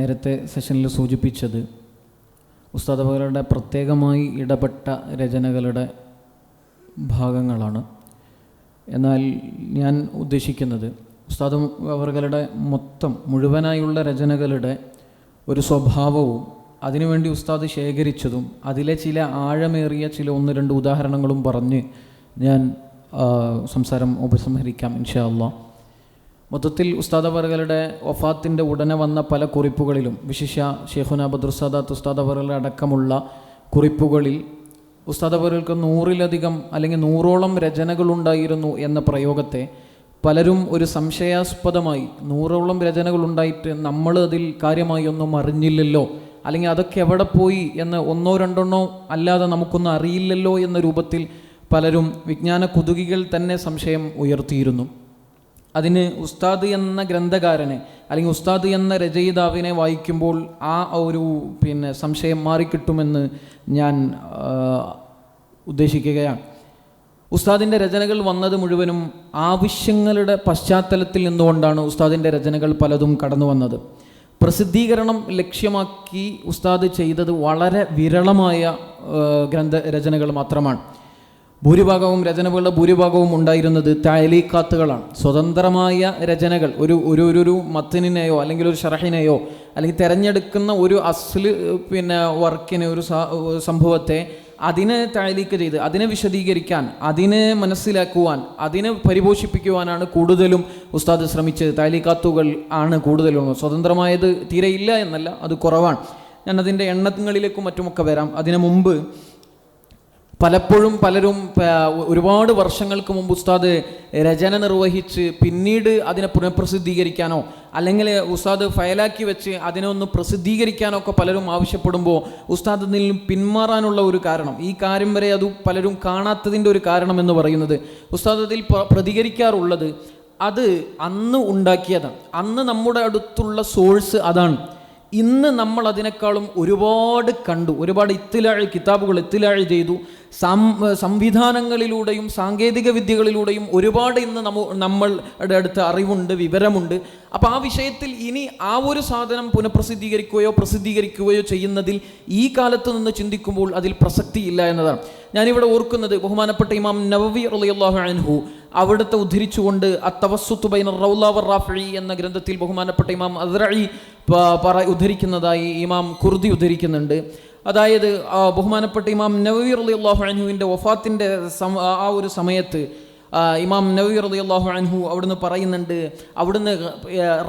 നേരത്തെ സെഷനിൽ സൂചിപ്പിച്ചത് ഉസ്താദ് അവരുടെ പ്രത്യേകമായി ഇടപെട്ട രചനകളുടെ ഭാഗങ്ങളാണ്. എന്നാൽ ഞാൻ ഉദ്ദേശിക്കുന്നത് ഉസ്താദ് അവർകളുടെ മൊത്തം മുഴുവനായുള്ള രചനകളുടെ ഒരു സ്വഭാവവും അതിനുവേണ്ടി ഉസ്താദ് ശേഖരിച്ചതും അതിലെ ചില ആഴമേറിയ ചില ഒന്ന് രണ്ട് ഉദാഹരണങ്ങളും പറഞ്ഞ് ഞാൻ സംസാരം ഉപസംഹരിക്കാം ഇൻഷാ അള്ളാഹ് മൊത്തത്തിൽ ഉസ്താദ് അവർകളുടെ വഫാത്തിന്റെ ഉടനെ വന്ന പല കുറിപ്പുകളിലും വിശിഷ്യ ഷെയ്ഖുന ബദ്രുസാദാത്ത് ഉസ്താദ് അവറുകളുടെ അടക്കമുള്ള കുറിപ്പുകളിൽ ഉസ്താദ് അവർക്ക് നൂറിലധികം അല്ലെങ്കിൽ നൂറോളം രചനകളുണ്ടായിരുന്നു എന്ന പ്രയോഗത്തെ പലരും ഒരു സംശയാസ്പദമായി നൂറോളം രചനകളുണ്ടായിട്ട് നമ്മൾ അതിൽ കാര്യമായി ഒന്നും അറിഞ്ഞില്ലല്ലോ അല്ലെങ്കിൽ അതൊക്കെ എവിടെ പോയി എന്ന് ഒന്നോ രണ്ടെണ്ണോ അല്ലാതെ നമുക്കൊന്നും അറിയില്ലല്ലോ എന്ന രൂപത്തിൽ പലരും വിജ്ഞാന കുതുകികൾ തന്നെ സംശയം ഉയർത്തിയിരുന്നു. അതിന് ഉസ്താദ് എന്ന ഗ്രന്ഥകാരനെ അല്ലെങ്കിൽ ഉസ്താദ് എന്ന രചയിതാവിനെ വായിക്കുമ്പോൾ ആ ഒരു പിന്നെ സംശയം മാറിക്കിട്ടുമെന്ന് ഞാൻ ഉദ്ദേശിക്കുകയാണ്. ഉസ്താദിന്റെ രചനകൾ വന്നത് മുഴുവനും ആവശ്യങ്ങളുടെ പശ്ചാത്തലത്തിൽ നിന്നുകൊണ്ടാണ് ഉസ്താദിന്റെ രചനകൾ പലതും കടന്നു വന്നത്. പ്രസിദ്ധീകരണം ലക്ഷ്യമാക്കി ഉസ്താദ് ചെയ്തത് വളരെ വിരളമായ ഗ്രന്ഥ രചനകൾ മാത്രമാണ്. ഭൂരിഭാഗവും രചനകളുടെ ഭൂരിഭാഗവും ഉണ്ടായിരുന്നത് തായലീക്കാത്തുകളാണ് സ്വതന്ത്രമായ രചനകൾ ഒരു ഒരു ഒരു മത്തിനെയോ അല്ലെങ്കിൽ ഒരു ഷറഹിനെയോ അല്ലെങ്കിൽ തിരഞ്ഞെടുക്കുന്ന ഒരു അസ്ല് പിന്നെ വർക്കിനെ ഒരു സംഭവത്തെ അതിനെ തായലീക്ക് ചെയ്ത് അതിനെ വിശദീകരിക്കാൻ അതിനെ മനസ്സിലാക്കുവാൻ അതിനെ പരിപോഷിപ്പിക്കുവാനാണ് കൂടുതലും ഉസ്താദ് ശ്രമിച്ചത്. തായലീക്കാത്തുകൾ ആണ് കൂടുതലും സ്വതന്ത്രമായത് തീരെയില്ല എന്നല്ല അത് കുറവാണ്. ഞാൻ അതിന്റെ എണ്ണങ്ങളിലേക്കും മറ്റുമൊക്കെ വരാം. അതിനു മുമ്പ് പലപ്പോഴും പലരും ഒരുപാട് വർഷങ്ങൾക്ക് മുമ്പ് ഉസ്താദ് രചന നിർവഹിച്ച് പിന്നീട് അതിനെ പുനഃപ്രസിദ്ധീകരിക്കാനോ അല്ലെങ്കിൽ ഉസ്താദ് ഫയലാക്കി വെച്ച് അതിനെ ഒന്ന് പ്രസിദ്ധീകരിക്കാനോ ഒക്കെ പലരും ആവശ്യപ്പെടുമ്പോൾ ഉസ്താദ് നിന്നും പിന്മാറാനുള്ള ഒരു കാരണം ഈ കാര്യം വരെ അത് പലരും കാണാത്തതിന്റെ ഒരു കാരണം എന്ന് പറയുന്നത്. ഉസ്താദ് അതിൽ പ്ര- പ്രതികരിക്കാറുള്ളത് അത് അന്ന് ഉണ്ടാക്കിയതാണ്. അന്ന് നമ്മുടെ അടുത്തുള്ള സോഴ്സ് അതാണ്. ഇന്ന് നമ്മൾ അതിനേക്കാളും ഒരുപാട് കണ്ടു ഒരുപാട് ഇത്തിലാഴ് കിതാബുകൾ ഇത്തിലാഴ് ചെയ്തു സംവിധാനങ്ങളിലൂടെയും സാങ്കേതിക വിദ്യകളിലൂടെയും ഒരുപാട് ഇന്ന് നമ്മ നമ്മളുടെ അടുത്ത് അറിവുണ്ട് വിവരമുണ്ട്. അപ്പോൾ ആ വിഷയത്തിൽ ഇനി ആ ഒരു സാധനം പുനഃപ്രസിദ്ധീകരിക്കുകയോ പ്രസിദ്ധീകരിക്കുകയോ ചെയ്യുന്നതിൽ ഈ കാലത്ത് നിന്ന് ചിന്തിക്കുമ്പോൾ അതിൽ പ്രസക്തിയില്ല എന്നതാണ്. ഞാനിവിടെ ഓർക്കുന്നത് ബഹുമാനപ്പെട്ട ഇമാം നവവി റളിയല്ലാഹു അൻഹു അവിടുത്തെ ഉദ്ധരിച്ചുകൊണ്ട് അത്തവസ്സുത്തു ബൈന റൗല റാഫി എന്ന ഗ്രന്ഥത്തിൽ ബഹുമാനപ്പെട്ട ഇമാം അദ്രഴി പറ ഉദ്ധരിക്കുന്നതായി ഇമാം കുർദി ഉദ്ധരിക്കുന്നുണ്ട്. അതായത് ബഹുമാനപ്പെട്ട ഇമാം നവീർ അലി അള്ളാഹു അനുവിന്റെ വഫാത്തിന്റെ ആ ഒരു സമയത്ത് ഇമാം നവി റളിയല്ലാഹു അൻഹു അവിടുന്ന് പറയുന്നുണ്ട് അവിടുന്ന്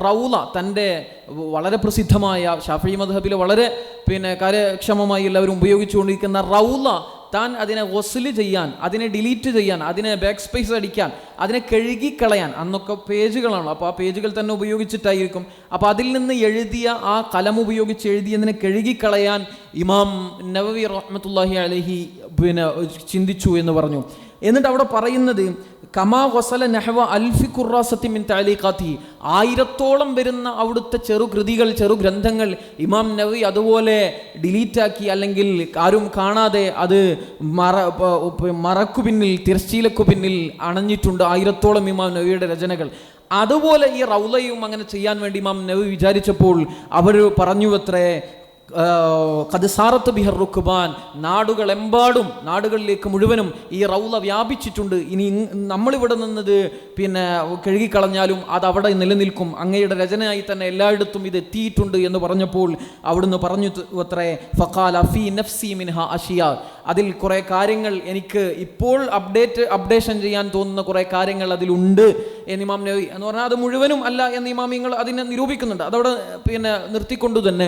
റൗള തന്റെ വളരെ പ്രസിദ്ധമായ ഷാഫി മദ്ഹബിൽ വളരെ പിന്നെ കാര്യക്ഷമമായി എല്ലാവരും ഉപയോഗിച്ചുകൊണ്ടിരിക്കുന്ന റൗല താൻ അതിനെ വസൽ ചെയ്യാൻ അതിനെ ഡിലീറ്റ് ചെയ്യാൻ അതിനെ ബാക്ക് സ്പേസ് അടിക്കാൻ അതിനെ കഴുകിക്കളയാൻ അന്നൊക്കെ പേജുകളാണ്. അപ്പോൾ ആ പേജുകൾ തന്നെ ഉപയോഗിച്ചിട്ടായിരിക്കും. അപ്പോൾ അതിൽ നിന്ന് എഴുതിയ ആ കലം ഉപയോഗിച്ച് എഴുതിയതിനെ കഴുകിക്കളയാൻ ഇമാം നവവി റഹ്മത്തുല്ലാഹി അലഹി പിന്നെ ചിന്തിച്ചു എന്ന് പറഞ്ഞു. എന്നിട്ട് അവിടെ പറയുന്നത് കമാ വസല നെഹവ അൽഫി ഖുറാസത്തി മിൻ താലിഖാത്തി ആയിരത്തോളം വരുന്ന അവിടുത്തെ ചെറു കൃതികൾ ചെറു ഗ്രന്ഥങ്ങൾ ഇമാം നവി അതുപോലെ ഡിലീറ്റാക്കി അല്ലെങ്കിൽ ആരും കാണാതെ അത് മറ മറക്കു പിന്നിൽ തിരശ്ശീലക്കു പിന്നിൽ അണഞ്ഞിട്ടുണ്ട് ആയിരത്തോളം ഇമാം നവിയുടെ രചനകൾ. അതുപോലെ ഈ റൗലയും അങ്ങനെ ചെയ്യാൻ വേണ്ടി ഇമാം നവി വിചാരിച്ചപ്പോൾ അവർ പറഞ്ഞു അത്രേ കതിസാറത്ത് ബിഹർ റുക്കുബാൻ നാടുകളെമ്പാടും നാടുകളിലേക്ക് മുഴുവനും ഈ റൗള വ്യാപിച്ചിട്ടുണ്ട്. ഇനി നമ്മളിവിടെ നിന്നത് പിന്നെ കഴുകിക്കളഞ്ഞാലും അത് അവിടെ നിലനിൽക്കും. അങ്ങയുടെ രചനയായി തന്നെ എല്ലായിടത്തും ഇത് എത്തിയിട്ടുണ്ട് എന്ന് പറഞ്ഞപ്പോൾ അവിടുന്ന് പറഞ്ഞു അത്രേ ഫഖാല ഫീ നഫ്സി മിൻഹ അഷിയ. അതിൽ കുറേ കാര്യങ്ങൾ എനിക്ക് ഇപ്പോൾ അപ്ഡേറ്റ് അപ്ഡേഷൻ ചെയ്യാൻ തോന്നുന്ന കുറേ കാര്യങ്ങൾ അതിലുണ്ട്. എന്ന് ഇമാം നബി എന്ന് പറഞ്ഞാൽ അത് മുഴുവനും അല്ല എന്ന് ഇമാമിങ്ങൾ അതിനെ നിരൂപിക്കുന്നുണ്ട്. അതവിടെ പിന്നെ നിർത്തിക്കൊണ്ട് തന്നെ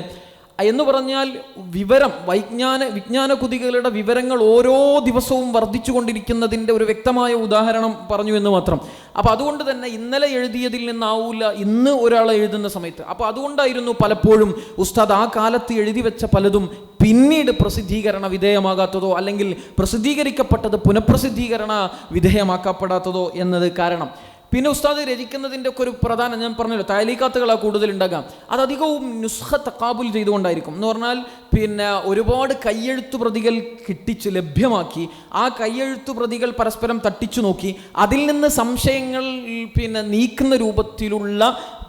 എന്ന് പറഞ്ഞാൽ വിവരം വൈജ്ഞാന വിജ്ഞാന കുതികളുടെ വിവരങ്ങൾ ഓരോ ദിവസവും വർദ്ധിച്ചുകൊണ്ടിരിക്കുന്നതിന്റെ ഒരു വ്യക്തമായ ഉദാഹരണം പറഞ്ഞു എന്ന് മാത്രം. അപ്പോൾ അതുകൊണ്ട് തന്നെ ഇന്നലെ എഴുതിയതിൽ നിന്നാവൂല ഇന്ന് ഒരാൾ എഴുതുന്ന സമയത്ത്. അപ്പോൾ അതുകൊണ്ടായിരുന്നു പലപ്പോഴും ഉസ്താദ് ആ കാലത്ത് എഴുതി വെച്ച പലതും പിന്നീട് പ്രസിദ്ധീകരണ വിധേയമാകാത്തതോ അല്ലെങ്കിൽ പ്രസിദ്ധീകരിക്കപ്പെട്ടത് പുനഃപ്രസിദ്ധീകരണ വിധേയമാക്കപ്പെടാത്തതോ എന്നത് കാരണം. പിന്നെ ഉസ്താദ് രചിക്കുന്നതിന്റെ ഒക്കെ ഒരു പ്രധാന ഞാൻ പറഞ്ഞല്ലോ താലീക്കാത്തുകളാണ് കൂടുതൽ ഉണ്ടാകാം. അത് അധികവും നുസ്ഖ തക്കാബുൽ ചെയ്തുകൊണ്ടായിരിക്കും. എന്ന് പറഞ്ഞാൽ പിന്നെ ഒരുപാട് കയ്യെഴുത്തു പ്രതികൾ കിട്ടിച്ച് ലഭ്യമാക്കി ആ കയ്യെഴുത്തു പ്രതികൾ പരസ്പരം തട്ടിച്ചു നോക്കി അതിൽ നിന്ന് സംശയങ്ങൾ പിന്നെ നീക്കുന്ന രൂപത്തിലുള്ള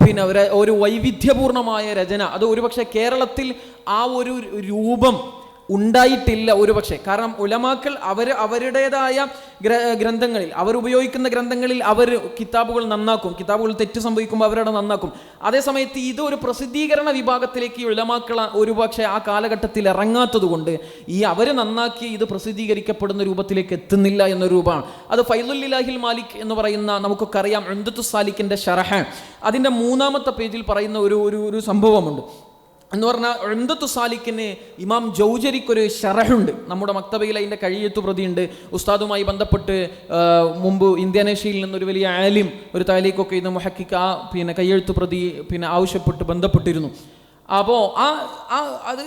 പിന്നെ ഒരു വൈവിധ്യപൂർണമായ രചന. അത് ഒരുപക്ഷെ കേരളത്തിൽ ആ ഒരു രൂപം ഉണ്ടായിട്ടില്ല ഒരുപക്ഷെ. കാരണം ഉലമാക്കൾ അവർ അവരുടേതായ ഗ്ര ഗ്രന്ഥങ്ങളിൽ അവർ ഉപയോഗിക്കുന്ന ഗ്രന്ഥങ്ങളിൽ അവർ കിതാബുകൾ നന്നാക്കും. കിതാബുകൾ തെറ്റ് സംഭവിക്കുമ്പോൾ അവരവിടെ നന്നാക്കും. അതേസമയത്ത് ഇത് ഒരു പ്രസിദ്ധീകരണ വിഭാഗത്തിലേക്ക് ഉലമാക്കൾ ഒരുപക്ഷെ ആ കാലഘട്ടത്തിൽ ഇറങ്ങാത്തത് കൊണ്ട് ഈ അവർ നന്നാക്കി ഇത് പ്രസിദ്ധീകരിക്കപ്പെടുന്ന രൂപത്തിലേക്ക് എത്തുന്നില്ല എന്ന രൂപമാണ്. അത് ഫൈലുല്ലാഹിൽ മാലിക് എന്ന് പറയുന്ന നമുക്കൊക്കെ അറിയാം എന്തത്തു സാലിക്കിന്റെ ഷറഹ. അതിന്റെ മൂന്നാമത്തെ പേജിൽ പറയുന്ന ഒരു ഒരു സംഭവമുണ്ട്. എന്ന് പറഞ്ഞാൽ എന്തത്തു സാലിക്കിന് ഇമാം ജൗജരിക്കൊരു ഷറഹുണ്ട് നമ്മുടെ മക്തബയിൽ അതിന്റെ കഴിയത്തു പ്രതിയുണ്ട് ഉസ്താദുമായി ബന്ധപ്പെട്ട് മുമ്പ് ഇന്ത്യാനേഷ്യയിൽ നിന്നൊരു വലിയ ആലിം ഒരു താലീക്കൊക്കെ ഇത് മുഹക്കിക്ക് ആ പിന്നെ കയ്യെഴുത്തു പ്രതി പിന്നെ ആവശ്യപ്പെട്ട് ബന്ധപ്പെട്ടിരുന്നു. അപ്പോൾ ആ ആ അത്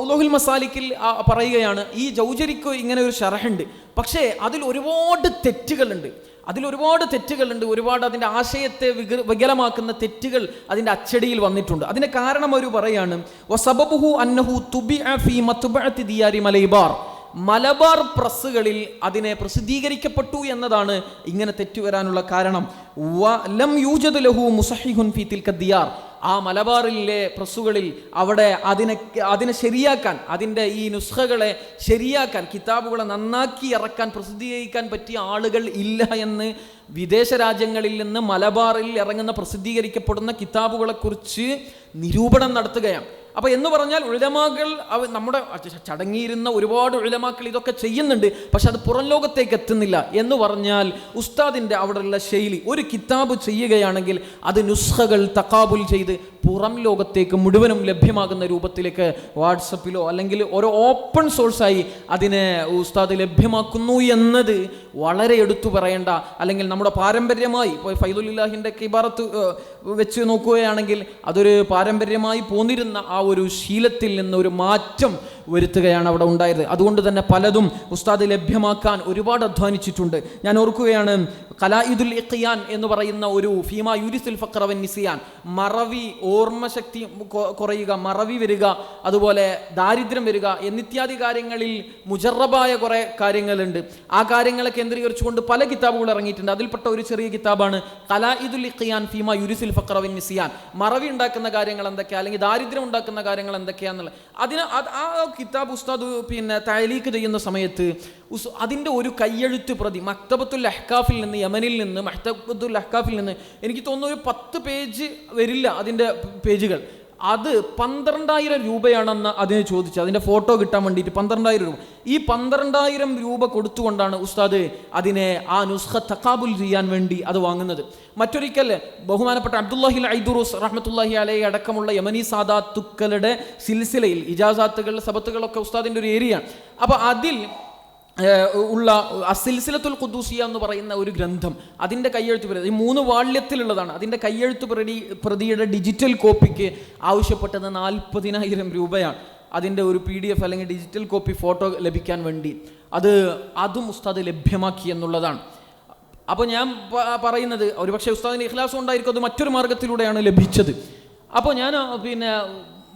ഔലോഹിൽ മസാലിക്കിൽ പറയുകയാണ് ഈ ജൗജരിക്ക് ഇങ്ങനെ ഒരു ഷറഹുണ്ട് പക്ഷേ അതിൽ ഒരുപാട് തെറ്റുകളുണ്ട്. അതിൽ ഒരുപാട് തെറ്റുകളുണ്ട്. ഒരുപാട് അതിന്റെ ആശയത്തെ വിക വികലമാക്കുന്ന തെറ്റുകൾ അതിന്റെ അച്ചടിയിൽ വന്നിട്ടുണ്ട്. അതിന്റെ കാരണം അവർ പറയാണ് വസബബുഹു അന്നഹു തുബി ഫീ മത്ബഅത്തി ദിയാരി മലൈബാർ. മലബാർ പ്രസ്സുകളിൽ അതിനെ പ്രസിദ്ധീകരിക്കപ്പെട്ടു എന്നതാണ് ഇങ്ങനെ തെറ്റു വരാനുള്ള കാരണം. വലം യൂജദ് ലഹു മുസഹിഹുൻ ഫീ തിൽക ദിയാർ. ആ മലബാറിലെ പ്രസ്സുകളിൽ അവിടെ അതിനെ അതിനെ ശരിയാക്കാൻ അതിന്റെ ഈ നുസ്ഖകളെ ശരിയാക്കാൻ കിതാബുകളെ നന്നാക്കി ഇറക്കാൻ പ്രസിദ്ധീകരിക്കാൻ പറ്റിയ ആളുകൾ ഇല്ല എന്ന് വിദേശ രാജ്യങ്ങളിൽ നിന്ന് മലബാറിൽ ഇറങ്ങുന്ന പ്രസിദ്ധീകരിക്കപ്പെടുന്ന കിതാബുകളെക്കുറിച്ച് നിരൂപണം നടത്തുകയാണ്. അപ്പോൾ എന്ന് പറഞ്ഞാൽ ഉഴലമാകൾ അവ നമ്മുടെ ചടങ്ങിയിരുന്ന ഒരുപാട് ഉഴലമാക്കൾ ഇതൊക്കെ ചെയ്യുന്നുണ്ട് പക്ഷെ അത് പുറം ലോകത്തേക്ക് എത്തുന്നില്ല. എന്ന് പറഞ്ഞാൽ ഉസ്താദിന്റെ അവിടെയുള്ള ശൈലി ഒരു കിതാബ് ചെയ്യുകയാണെങ്കിൽ അത് നുസ്ഖകൾ തക്കാബുൽ ചെയ്ത് പുറം ലോകത്തേക്ക് മുഴുവനും ലഭ്യമാകുന്ന രൂപത്തിലേക്ക് വാട്സപ്പിലോ അല്ലെങ്കിൽ ഒരു ഓപ്പൺ സോഴ്സായി അതിനെ ഉസ്താദ് ലഭ്യമാക്കുന്നു എന്നത് വളരെ എടുത്തു പറയേണ്ട അല്ലെങ്കിൽ നമ്മുടെ പാരമ്പര്യമായി ഇപ്പോൾ ഫൈദുലില്ലാഹിന്റെ കിബാറത്ത് വെച്ച് നോക്കുകയാണെങ്കിൽ അതൊരു പാരമ്പര്യമായി പോന്നിരുന്ന ആ ഒരു ശീലത്തിൽ നിന്ന് ഒരു മാറ്റം വരുത്തുകയാണ് അവിടെ ഉണ്ടായത്. അതുകൊണ്ട് തന്നെ പലതും ഉസ്താദ് ലഭ്യമാക്കാൻ ഒരുപാട് അധ്വാനിച്ചിട്ടുണ്ട്. ഞാൻ ഓർക്കുകയാണ് കലായിദുൽ ഇഖിയാൻ എന്ന് പറയുന്ന ഒരു ഫീമ യുരിസുൽ ഫക്രവൻ നിസിയാൻ മറവി ഓർമ്മശക്തി കുറയുക മറവി വരിക അതുപോലെ ദാരിദ്ര്യം വരിക എന്നിത്യാദി കാര്യങ്ങളിൽ മുജറബായ കുറേ കാര്യങ്ങളുണ്ട്. ആ കാര്യങ്ങളെ കേന്ദ്രീകരിച്ചുകൊണ്ട് പല കിതാബുകൾ ഇറങ്ങിയിട്ടുണ്ട്. അതിൽപ്പെട്ട ഒരു ചെറിയ കിതാബാണ് കലായിദുൽ ഇഖിയാൻ ഫീമ യുരിസുൽ ഫക്രവൻ നിസിയാൻ. മറവി ഉണ്ടാക്കുന്ന കാര്യങ്ങൾ എന്തൊക്കെയാ? അല്ലെങ്കിൽ ദാരിദ്ര്യം ഉണ്ടാക്കുന്ന കാര്യങ്ങൾ എന്തൊക്കെയാന്നുള്ളത് അതിന് അത് ആ കിതാബ് ഉസ്താദ് പിന്നെ തയലീക്ക് ചെയ്യുന്ന സമയത്ത് അതിന്റെ ഒരു കയ്യെഴുത്ത് പ്രതി മക്തബത്തുൽ അഹ്കാഫിൽ നിന്ന് യമനിൽ നിന്ന് മഹ്തബുദ്ദുൽ അഹ്കാഫിൽ നിന്ന് എനിക്ക് തോന്നുന്നു ഒരു പത്ത് പേജ് വരില്ല അതിന്റെ പേജുകൾ. അത് പന്ത്രണ്ടായിരം രൂപയാണെന്ന് അതിനെ ചോദിച്ചു. അതിന്റെ ഫോട്ടോ കിട്ടാൻ വേണ്ടിയിട്ട് പന്ത്രണ്ടായിരം രൂപ. ഈ പന്ത്രണ്ടായിരം രൂപ കൊടുത്തുകൊണ്ടാണ് ഉസ്താദ് അതിനെ ആ നുസ്ഖ തക്കാബുൽ ചെയ്യാൻ വേണ്ടി അത് വാങ്ങുന്നത്. മറ്റൊരിക്കൽ ബഹുമാനപ്പെട്ട അബ്ദുല്ലാഹിൽ ഐദുറുസ് റഹ്മത്തുല്ലാഹി അലൈ അടക്കമുള്ള യമനി സാദാത്തുക്കളുടെ സിൽസിലയിൽ ഇജാസാത്തുകൾ സബത്തുകളൊക്കെ ഉസ്താദിന്റെ ഒരു ഏരിയ. അപ്പോൾ അതിൽ ഉള്ള അസിൽസിലത്തുൽ ഖുദ്ദൂസിയ എന്ന് പറയുന്ന ഒരു ഗ്രന്ഥം അതിന്റെ കയ്യെഴുത്ത് പ്രതി ഈ മൂന്ന് വാള്യത്തിലുള്ളതാണ്. അതിന്റെ കയ്യെഴുത്ത് പ്രതി പ്രതിയുടെ ഡിജിറ്റൽ കോപ്പിക്ക് ആവശ്യപ്പെട്ടത് നാൽപ്പതിനായിരം രൂപയാണ്. അതിന്റെ ഒരു പി ഡി എഫ് അല്ലെങ്കിൽ ഡിജിറ്റൽ കോപ്പി ഫോട്ടോ ലഭിക്കാൻ വേണ്ടി. അത് അതും ഉസ്താദ് ലഭ്യമാക്കി എന്നുള്ളതാണ്. അപ്പോൾ ഞാൻ പറയുന്നത് പറയുന്നത് ഒരുപക്ഷെ ഉസ്താദിന് ഇഖ്ലാസ് ഉണ്ടായിരിക്കും അത് മറ്റൊരു മാർഗത്തിലൂടെയാണ് ലഭിച്ചത്. അപ്പോൾ ഞാൻ പിന്നെ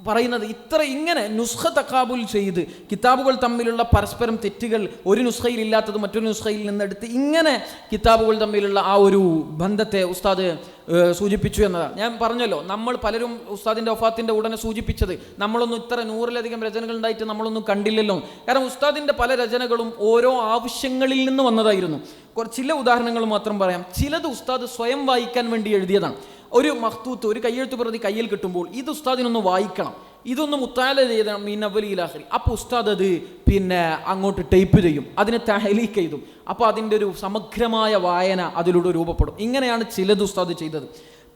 പറയുന്നത് ഇത്ര ഇങ്ങനെ നുസ്ഖ തക്കാബുൽ ചെയ്ത് കിതാബുകൾ തമ്മിലുള്ള പരസ്പരം തെറ്റുകൾ ഒരു നുസ്ഖയിൽ ഇല്ലാത്തത് മറ്റൊരു നുസ്ഖയിൽ നിന്നെടുത്ത് ഇങ്ങനെ കിതാബുകൾ തമ്മിലുള്ള ആ ഒരു ബന്ധത്തെ ഉസ്താദ് സൂചിപ്പിച്ചു എന്നതാണ്. ഞാൻ പറഞ്ഞല്ലോ നമ്മൾ പലരും ഉസ്താദിന്റെ ഒഫാത്തിന്റെ ഉടനെ സൂചിപ്പിച്ചത് നമ്മളൊന്നും ഇത്ര നൂറിലധികം രചനകൾ ഉണ്ടായിട്ട് നമ്മളൊന്നും കണ്ടില്ലല്ലോ. കാരണം ഉസ്താദിന്റെ പല രചനകളും ഓരോ ആവശ്യങ്ങളിൽ നിന്ന് വന്നതായിരുന്നു. ചില ഉദാഹരണങ്ങൾ മാത്രം പറയാം. ചിലത് ഉസ്താദ് സ്വയം വായിക്കാൻ വേണ്ടി എഴുതിയതാണ്. ഒരു മഹ്തൂത്ത് ഒരു കയ്യെഴുത്ത് പ്രതി കയ്യിൽ കിട്ടുമ്പോൾ ഇത് ഉസ്താദിനൊന്ന് വായിക്കണം. ഇതൊന്ന് മുത്താല ചെയ്യണം മീൻ അവലിയിലാഹരി അപ്പോൾ ഉസ്താദ് അത് പിന്നെ അങ്ങോട്ട് ടൈപ്പ് ചെയ്യും. അതിനെ തഹലീക്ക് ചെയ്തും അപ്പോൾ അതിന്റെ ഒരു സമഗ്രമായ വായന അതിലൂടെ രൂപപ്പെടും. ഇങ്ങനെയാണ് ചിലത് ഉസ്താദ് ചെയ്തത്.